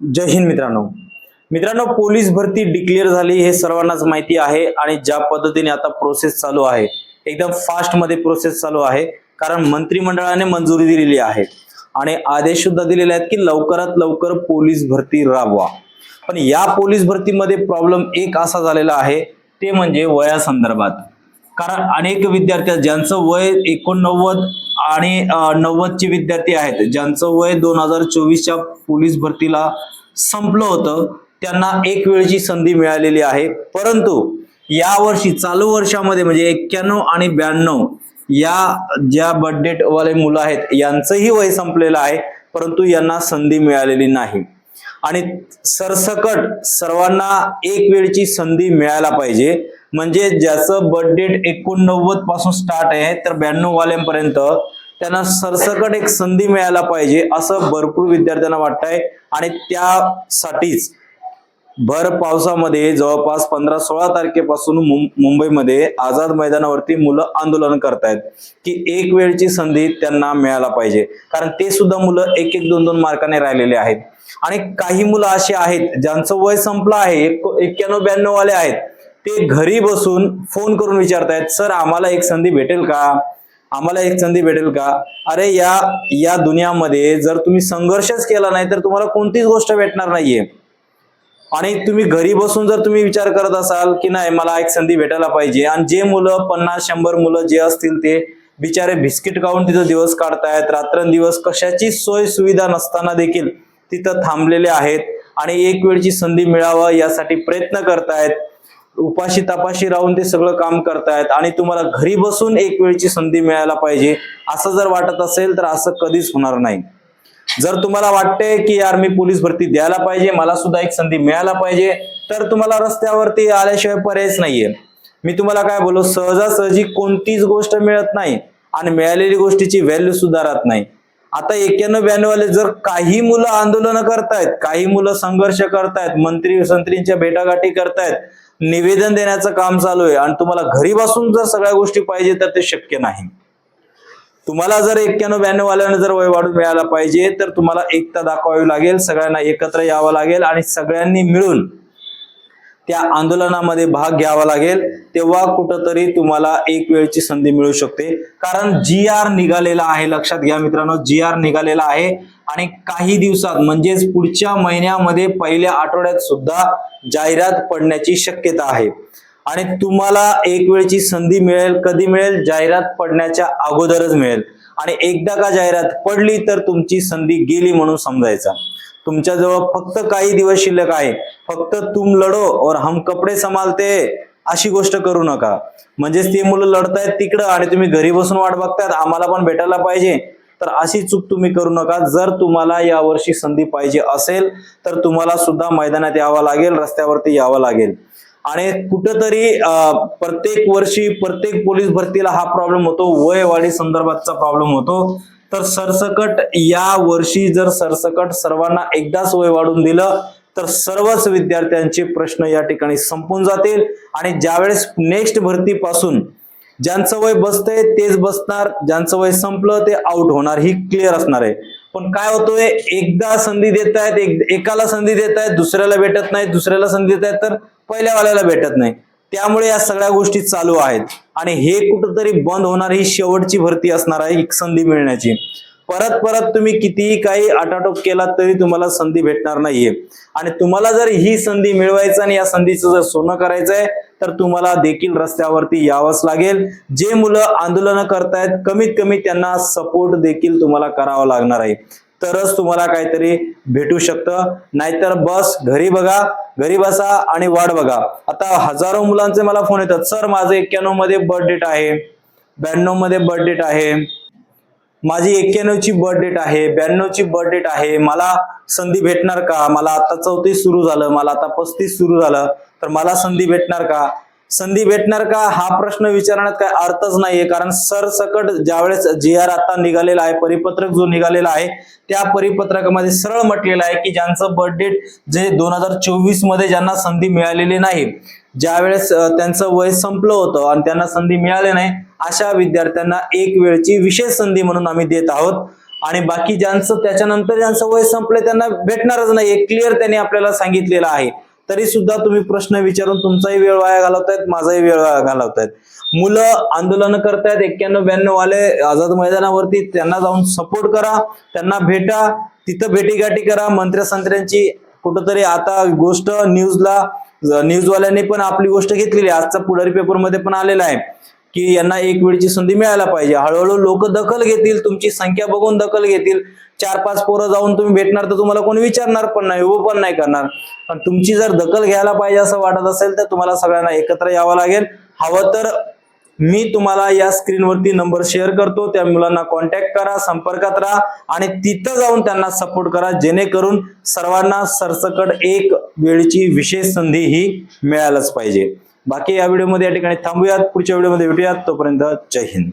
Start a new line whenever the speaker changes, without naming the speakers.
जय हिंद मित्रांनो. मित्रांनो पोलीस भरती डिक्लेअर झाली हे सर्वांनाच माहिती आहे आणि ज्या पद्धतीने आता प्रोसेस चालू आहे एकदम फास्टमध्ये प्रोसेस चालू आहे कारण मंत्रिमंडळाने मंजुरी दिलेली आहे. आणि आदेश सुद्धा दिलेले आहेत की लवकरात लवकर पोलीस भरती राबवा. पण या पोलीस भरतीमध्ये प्रॉब्लेम एक असा झालेला आहे ते म्हणजे वयासंदर्भात. कारण अनेक विद्यार्थी ज्यांचं वय एकोणनव्वद आणि नव्वदचे विद्यार्थी आहेत ज्यांचं वय दोन हजार चोवीसच्या पोलीस भरतीला संपलं होतं त्यांना एक वेळची संधी मिळालेली आहे. परंतु या वर्षी चालू वर्षामध्ये म्हणजे एक्क्याण्णव आणि ब्याण्णव या ज्या बर्थडेट वाले मुलं आहेत यांचंही वय संपलेलं आहे परंतु यांना संधी मिळालेली नाही. आणि सरसकट सर्वांना एक वेळची संधी मिळायला पाहिजे. म्हणजे ज्याचं बर्थडेट एकोणनव्वदपासून स्टार्ट आहे तर ब्याण्णव वाल्यांपर्यंत त्यांना सरसकट एक संधी मिळायला पाहिजे असं भरपूर विद्यार्थ्यांना वाटतंय. आणि त्यासाठीच भर पावसामध्ये जवळपास पंधरा सोळा तारखेपासून मुं- मुंबईमध्ये आझाद मैदानावरती मुलं आंदोलन करतायत की एक वेळची संधी त्यांना मिळायला पाहिजे. कारण ते सुद्धा मुलं एक एक दोन दोन मार्काने राहिलेले आहेत. आणि काही मुलं अशी आहेत ज्यांचं वय संपलं आहे एक्क्याण्णव ब्याण्णव वाले आहेत ते घरी बसून फोन करून विचारतायत सर आम्हाला एक संधी भेटेल का? आम्हाला एक संधी भेटेल का? अरे या या दुनियामध्ये जर तुम्ही संघर्षच केला नाही तर तुम्हाला कोणतीच गोष्ट भेटणार नाहीये. आणि तुम्ही घरी बसून जर तुम्ही विचार करत असाल की नाही मला एक संधी भेटायला पाहिजे आणि जे मुलं पन्नास शंभर मुलं जे असतील ते बिचारे बिस्किट खाऊन तिथं दिवस काढतायत रात्रंदिवस कशाची सोय सुविधा नसताना देखील तिथं थांबलेले आहेत आणि एक वेळची संधी मिळावं यासाठी प्रयत्न करतायत उपाशी तपाशी राहून ते सगळं काम करतायत आणि तुम्हाला घरी बसून एक वेळची संधी मिळायला पाहिजे असं जर वाटत असेल तर असं कधीच होणार नाही. जर तुम्हाला वाटते की यार मी पोलीस भरती द्यायला पाहिजे मला सुद्धा एक संधी मिळायला पाहिजे तर तुम्हाला रस्त्यावरती आल्याशिवाय पर्यायच नाहीये. मी तुम्हाला काय बोलू सहजासहजी कोणतीच गोष्ट मिळत नाही आणि मिळालेली गोष्टीची व्हॅल्यू सुद्धा राहत नाही. आता एक्क्याण्णव ब्याण्णव वाले जर काही मुलं आंदोलन करतायत काही मुलं संघर्ष करतायत मंत्री संत्रींच्या भेटागाठी करतायत निवेदन देण्याचं काम चालू आहे आणि तुम्हाला घरी बसून जर सगळ्या गोष्टी पाहिजे तर ते शक्य नाही. तुम्हाला जर एक्क्याण्णव ब्याण्णव वाल्यानं जर वय वाढून मिळायला पाहिजे तर तुम्हाला एकता दाखवावी लागेल सगळ्यांना एकत्र यावं लागेल आणि सगळ्यांनी मिळून त्या आंदोलनामध्ये भाग घ्यावा लागेल. तेव्हा कुठंतरी तुम्हाला एक वेळची संधी मिळू शकते. कारण जी आर निघालेला आहे लक्षात घ्या मित्रांनो जी आर निघालेला आहे. आणि काही दिवसात म्हणजेच पुढच्या महिन्यामध्ये पहिल्या आठवड्यात सुद्धा जाहिरात पडण्याची शक्यता आहे. आणि तुम्हाला एक वेळची संधी मिळेल कधी मिळेल? जाहिरात पडण्याच्या अगोदरच मिळेल. आणि एकदा का जाहिरात पडली तर तुमची संधी गेली म्हणून समजायचा. तुमच्याजवळ फक्त काही दिवस शिल्लक आहे. फक्त तुम लढो और हम कपडे संभालते अशी गोष्ट करू नका. म्हणजेच ती मुलं लढतायत तिकडं आणि तुम्ही घरी बसून वाट बघतायत. आम्हाला पण भेटायला पाहिजे. तर अशी चूक तुम्ही करू नका. जर तुम्हाला यावर्षी संधी पाहिजे असेल तर तुम्हाला सुद्धा मैदानात यावं लागेल रस्त्यावरती यावं लागेल. आणि कुठंतरी प्रत्येक वर्षी प्रत्येक पोलीस भरतीला हा प्रॉब्लेम होतो. वय वाढी संदर्भातचा प्रॉब्लेम होतो. तर सरसकट या वर्षी जर सरसकट सर्वांना एकदाच वय वाढून दिलं तर सर्वच विद्यार्थ्यांचे प्रश्न या ठिकाणी संपून जातील. आणि ज्यावेळेस नेक्स्ट भरतीपासून ज्यांचं वय बसतंय तेच बसणार ज्यांचं वय संपलं ते आउट होणार ही क्लिअर असणार आहे. पण काय होतोय एकदा संधी देत आहेत एक, एकाला संधी देत आहेत दुसऱ्याला भेटत नाही दुसऱ्याला संधी देत आहेत तर पहिल्या वाल्याला भेटत नाही. त्यामुळे या सगळ्या गोष्टी चालू आहेत. आणि हे कुठंतरी बंद होणार ही शेवटची भरती असणार आहे एक संधी मिळण्याची. परत परत तुम्ही कितीही काही आटाटोप केला तरी तुम्हाला संधी भेटणार नाहीये. आणि तुम्हाला जर ही संधी मिळवायचं आणि या संधीचं जर सोनं करायचंय तर तुम्हाला देखील रस्त्यावरती यावंच लागेल. जे मुलं आंदोलनं करतायत कमीत कमी त्यांना सपोर्ट देखील तुम्हाला करावा लागणार आहे. तरच तुम्हाला काहीतरी भेटू शकतं. नाहीतर बस घरी बघा घरी बसा आणि वाट बघा. आता हजारो मुलांचे मला फोन येतात. सर माझं एक्क्याण्णवमध्ये बर्थ डेट आहे. ब्याण्णवमध्ये बर्थ डेट आहे. माझी एक्क्याण्णवची बर्थ डेट आहे. ब्याण्णवची बर्थ डेट आहे. मला संधी भेटणार का? मला आता चौतीस सुरू झालं. मला आता पस्तीस सुरू झालं. तर मला संधी भेटणार का? संधी भेटणार का? हा प्रश्न विचारण्यात काय अर्थच नाहीये. कारण सरसकट ज्यावेळेस जी आर आता निघालेला आहे परिपत्रक जो निघालेला आहे त्या परिपत्रकामध्ये सरळ म्हटलेलं आहे की ज्यांचं बर्थडेट जे दोन हजार चोवीसमध्ये ज्यांना संधी मिळालेली नाही ज्यावेळेस त्यांचं वय संपलं होतं आणि त्यांना संधी मिळाली नाही अशा विद्यार्थ्यांना एक वेळची विशेष संधी म्हणून आम्ही देत आहोत. आणि बाकी ज्यांचं त्याच्यानंतर ज्यांचं वय संपलं त्यांना भेटणारच नाही. क्लिअर त्यांनी आपल्याला सांगितलेलं आहे. तरी सुद्धा तुम्ही प्रश्न विचारून तुमचाही वेळ वाया घालवतायत माझाही वेळ वाया घालवतायत. मुलं आंदोलन करतायत एक्क्याण्णव ब्याण्णव वाले आझाद मैदानावरती त्यांना जाऊन सपोर्ट करा त्यांना भेटा तिथं भेटीगाठी करा मंत्र्या कुठंतरी आता गोष्ट न्यूजला न्यूजवाल्यांनी पण आपली गोष्ट घेतलेली आजचा पुढारी पेपरमध्ये पण आलेला आहे की यांना एक वेळची संधी मिळायला पाहिजे. हळूहळू लोक दखल घेतील तुमची संख्या बघून दखल घेतील. चार पाच पोरं जाऊन तुम्ही भेटणार तर तुम्हाला कोणी विचारणार पण नाही उभं पण नाही करणार. पण तुमची जर दखल घ्यायला पाहिजे असं वाटत असेल तर तुम्हाला सगळ्यांना एकत्र यावं लागेल. हवं तर मी तुम्हाला या स्क्रीनवरती नंबर शेअर करतो त्या मुलांना कॉन्टॅक्ट करा संपर्कात राहा आणि तिथं जाऊन त्यांना सपोर्ट करा जेणेकरून सर्वांना सरसकट एक वेळची विशेष संधी ही मिळायलाच पाहिजे. बाकी या व्हिडिओमध्ये या ठिकाणी थांबूयात पुढच्या व्हिडिओमध्ये भेटूयात. तोपर्यंत जय हिंद.